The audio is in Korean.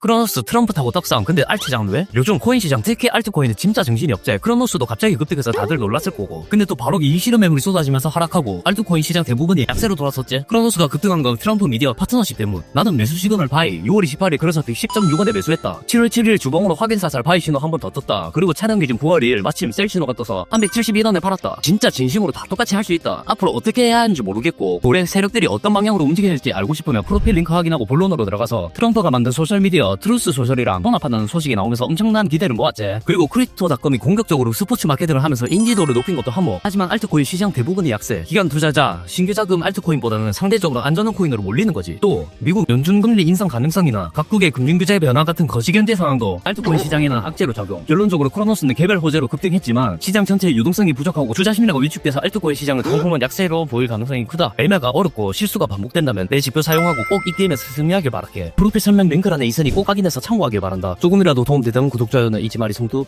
크로노스 트럼프 타고 떡상 근데 알트 시장은 왜? 요즘 코인 시장 특히 알트코인은 진짜 정신이 없지. 크로노스도 갑자기 급등해서 다들 놀랐을 거고. 근데 또 바로 이 실험 매물이 쏟아지면서 하락하고 알트코인 시장 대부분이 약세로 돌아섰지. 크로노스가 급등한 건 트럼프 미디어 파트너십 때문. 나는 매수 시그널 바이. 6월 28일 그래서 10.6원에 매수했다. 7월 7일 주봉으로 확인 사살 바이 신호 한 번 더 떴다. 그리고 촬영 기준 9월 1일 마침 셀 신호가 떠서 371원에 팔았다. 진짜 진심으로 다 똑같이 할 수 있다. 앞으로 어떻게 해야 하는지 모르겠고 올해 세력들이 어떤 방향으로 움직일지 알고 싶으면 프로필 링크 확인하고 본론으로 들어가서 트럼프가 만든 소셜미디어 트루스 소셜이랑 통합한다는 소식이 나오면서 엄청난 기대를 모았지. 그리고 크립토 닷컴이 공격적으로 스포츠 마케팅을 하면서 인지도를 높인 것도 하모 하지만 알트코인 시장 대부분이 약세 기관 투자자 신규 자금 알트코인보다는 상대적으로 안전한 코인으로 몰리는 거지. 또 미국 연준금리 인상 가능성이나 각국의 금융규제 변화 같은 거시경제 상황도 알트코인 시장에는 악재로 작용. 결론적으로 크로노스는 개별 호재로 급등했지만 시장 전체의 유동성이 부족하고 투자 심리가 위축돼서 알트코인 시장은 조금은 약세로 보일 가능성이 크다. 매매가 어렵고 실수가 반복된다면 내 지표 사용하고 꼭 이 게임에서 승리하길 바랄게. 프로필 설명 링크란에 있으니 꼭 확인해서 참고하길 바란다. 조금이라도 도움되던 구독, 좋아요는 잊지 마리 송두